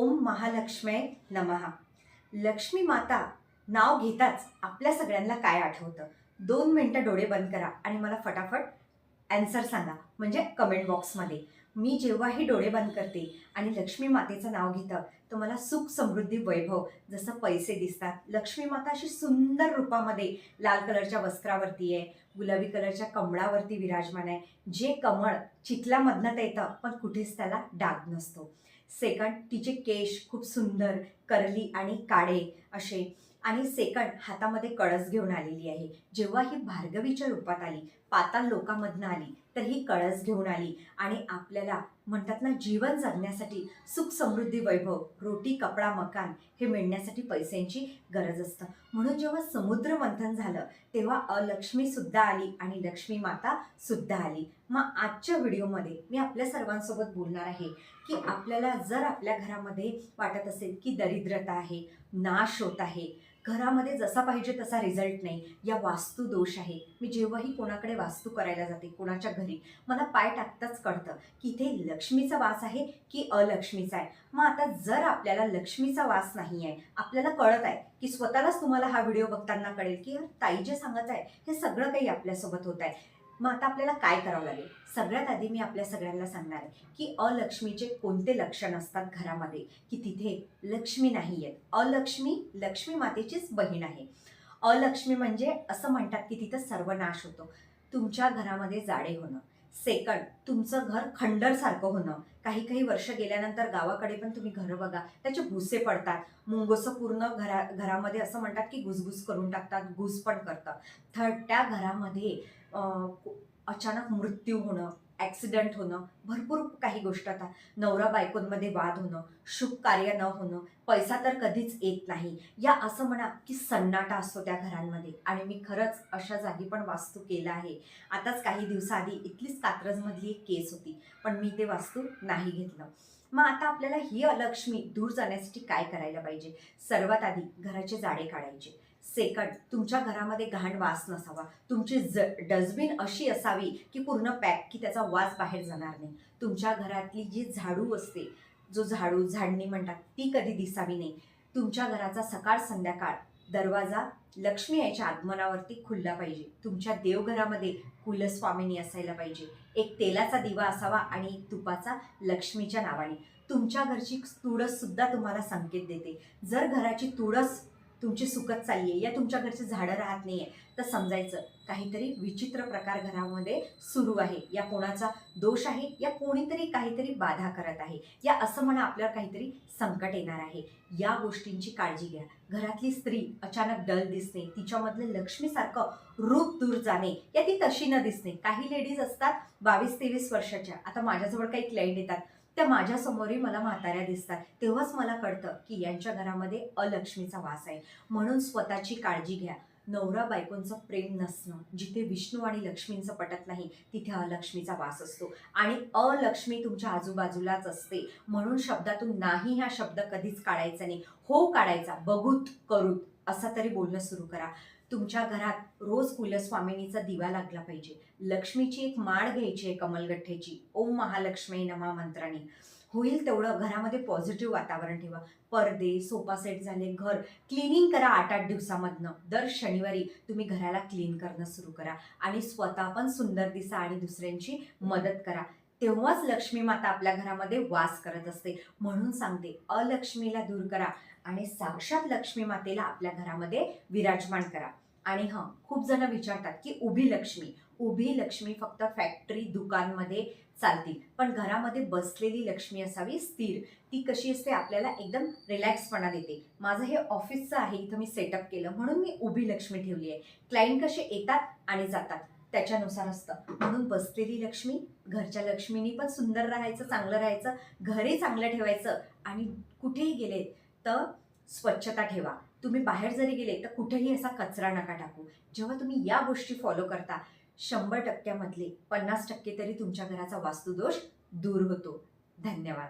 ओम महालक्ष्मे नमहा लक्ष्मी माता नाव घेताच आपल्या सगळ्यांना काय आठवतं? दोन मिनटं डोळे बंद करा आणि मला फटाफट ॲन्सर सांगा म्हणजे कमेंट बॉक्समध्ये मी जेव्हाही डोळे बंद करते आणि लक्ष्मी मातेचं नाव घेतं तर मला सुख समृद्धी वैभव जसं पैसे दिसतात. लक्ष्मी माता अशी सुंदर रूपामध्ये लाल कलरच्या वस्त्रावरती आहे गुलाबी कलरच्या कमळावरती विराजमान आहे. जे कमळ चिखलामधनं येतं पण कुठेच त्याला डाग नसतो. सेकंड तिचे केश खूप सुंदर करली आणि काळे असे. आणि सेकंड हातामध्ये कळस घेऊन आलेली आहे. जेव्हा ही भार्गवीच्या रूपात आली पाताल लोकामधनं आली तर ही कळस घेऊन आली आणि आपल्याला म्हणतात ना जीवन जगण्यासाठी सुख समृद्धी वैभव रोटी कपडा मकान हे मिळण्यासाठी पैशांची गरज असतं. म्हणून जेव्हा समुद्र मंथन झालं तेव्हा अलक्ष्मी सुद्धा आली आणि लक्ष्मी माता सुद्धा आली. मग आजच्या व्हिडिओमध्ये मी आपल्या सर्वांसोबत बोलणार आहे की आपल्याला जर आपल्या घरामध्ये वाटत असेल की दरिद्रता आहे नाश होत आहे घरामध्ये जसा पाहिजे तसा रिझल्ट नाही. या वास्तू दोष आहे. मी जेव्हाही कोणाकडे वास्तू करायला जाते कोणाच्या घरी मला पाय टाकताच कळतं की इथे लक्ष्मीचा वास आहे की अलक्ष्मीचा आहे. मग आता जर आपल्याला लक्ष्मीचा वास नाही आहे आपल्याला कळत आहे की स्वतःलाच तुम्हाला हा व्हिडिओ बघताना कळेल की ताई जे सांगत आहे हे सगळं काही आपल्यासोबत होत आहे. मग आता आपल्याला काय करावं लागेल? सगळ्यात आधी मी आपल्या सगळ्यांना सांगणार आहे की अलक्ष्मीचे कोणते लक्षण असतात घरामध्ये? की तिथे लक्ष्मी नाही आहेत अलक्ष्मी लक्ष्मी मातेचीच बहीण आहे. अलक्ष्मी म्हणजे असं म्हणतात की तिथं सर्वनाश होतो. तुमच्या घरामध्ये जाडे होणं. सेकंड तुमचं घर खंडरसारखं होणं. काही काही वर्ष गेल्यानंतर गावाकडे पण तुम्ही घरं बघा त्याचे भुसे पडतात. मुंगोसं पूर्ण घरा घरामध्ये असं म्हणतात की घुसघुस करून टाकतात घुस पण करतात. थर्ड त्या घरामध्ये अचानक मृत्यू होणं ॲक्सिडंट होणं भरपूर काही गोष्ट आता. नवरा बायकोंमध्ये वाद होणं शुभ कार्य न होणं पैसा तर कधीच येत नाही. या असं म्हणा की सन्नाटा असतो त्या घरांमध्ये. आणि मी खरंच अशा जागी पण वास्तू केला आहे. आताच काही दिवसाआधी इथलीच कात्रजमधली एक केस होती पण मी ते वास्तू नाही घेतलं. मग आता आपल्याला ही अलक्ष्मी दूर जाण्यासाठी काय करायला पाहिजे? सर्वात आधी घराचे जाडे काढायचे. सेकंड. तुमच्या घरामध्ये घाण वास नसावा. तुमची ज डस्टबिन अशी असावी की पूर्ण पॅक की त्याचा वास बाहेर जाणार नाही. तुमच्या घरातली जी झाडू असते जो झाडू झाडणी म्हणतात ती कधी दिसावी नाही. तुमच्या घराचा सकाळ संध्याकाळ दरवाजा लक्ष्मी याच्या आगमनावरती खुलला पाहिजे. तुमच्या देवघरामध्ये कुलस्वामिनी असायला पाहिजे. एक तेलाचा दिवा असावा आणि एक तुपाचा लक्ष्मीच्या नावाने. तुमच्या घरची तुळस सुद्धा तुम्हाला संकेत देते. जर घराची तुळस तुमची सुकत चालली आहे. या तुमच्या घरचे झाडं राहत नाही आहे तर समजायचं काहीतरी विचित्र प्रकार घरामध्ये सुरू आहे. या कोणाचा दोष आहे? या कोणीतरी काहीतरी बाधा करत आहे. या असं म्हणा आपल्यावर काहीतरी संकट येणार आहे. या गोष्टींची काळजी घ्या. घरातली स्त्री अचानक डल दिसणे तिच्यामधलं लक्ष्मीसारखं रूप दूर जाणे. या ती तशी न दिसणे काही लेडीज असतात बावीस तेवीस वर्षाच्या. आता माझ्याजवळ काही क्लाइंट येतात. त्या माझ्यासमोरही मला म्हाताऱ्या दिसतात. तेव्हाच मला कळतं की यांच्या घरामध्ये अलक्ष्मीचा वास आहे. म्हणून स्वतःची काळजी घ्या. नवरा बायकोंचं प्रेम नसणं जिथे विष्णू आणि लक्ष्मींचं पटत नाही तिथे अलक्ष्मीचा वास असतो. आणि अलक्ष्मी तुमच्या आजूबाजूलाच असते. म्हणून शब्दातून नाही हा शब्द कधीच काढायचा नाही. हो काढायचा. बघूत करूत. असं तरी बोलणं सुरू करा. तुमच्या घरात रोज कुलस्वामिनीचा दिवा लागला पाहिजे. लक्ष्मीची एक माळ घ्यायची आहे कमलगठ्ठेची. ओम महालक्ष्मी नमा मंत्राने होईल तेवढं घरामध्ये पॉझिटिव्ह वातावरण ठेवा. पडदे सोफा सेट झाले घर. क्लिनिंग करा आठ आठ दिवसामधनं. दर शनिवारी तुम्ही घराला क्लीन करणं सुरू करा. आणि स्वतः पण सुंदर दिसा आणि दुसऱ्यांची मदत करा. तेव्हाच लक्ष्मी माता आपल्या घरामध्ये वास करत असते. म्हणून सांगते अलक्ष्मीला दूर करा आणि साक्षात लक्ष्मी मातेला आपल्या घरामध्ये विराजमान करा. आणि हां खूप जण विचारतात की उभी लक्ष्मी उभी लक्ष्मी फक्त फॅक्टरी दुकानमध्ये चालतील पण घरामध्ये बसलेली लक्ष्मी असावी स्थिर. ती कशी असते आपल्याला एकदम रिलॅक्सपणा देते. माझं हे ऑफिसचं आहे इथं मी सेटअप केलं म्हणून मी उभी लक्ष्मी ठेवली आहे. क्लायंट कसे येतात आणि जातात. त्याच्यानुसार असतं. म्हणून बसलेली लक्ष्मी घरच्या लक्ष्मीनी पण सुंदर राहायचं चांगलं राहायचं घरही चांगलं ठेवायचं. आणि कुठेही गेले तर स्वच्छता ठेवा. तुम्ही बाहेर जरी गेले तर कुठेही असा कचरा नका टाकू. जेव्हा तुम्ही या गोष्टी फॉलो करता शंभर टक्क्यामधले पन्नास टक्के तरी तुमच्या घराचा वास्तुदोष दूर होतो. धन्यवाद.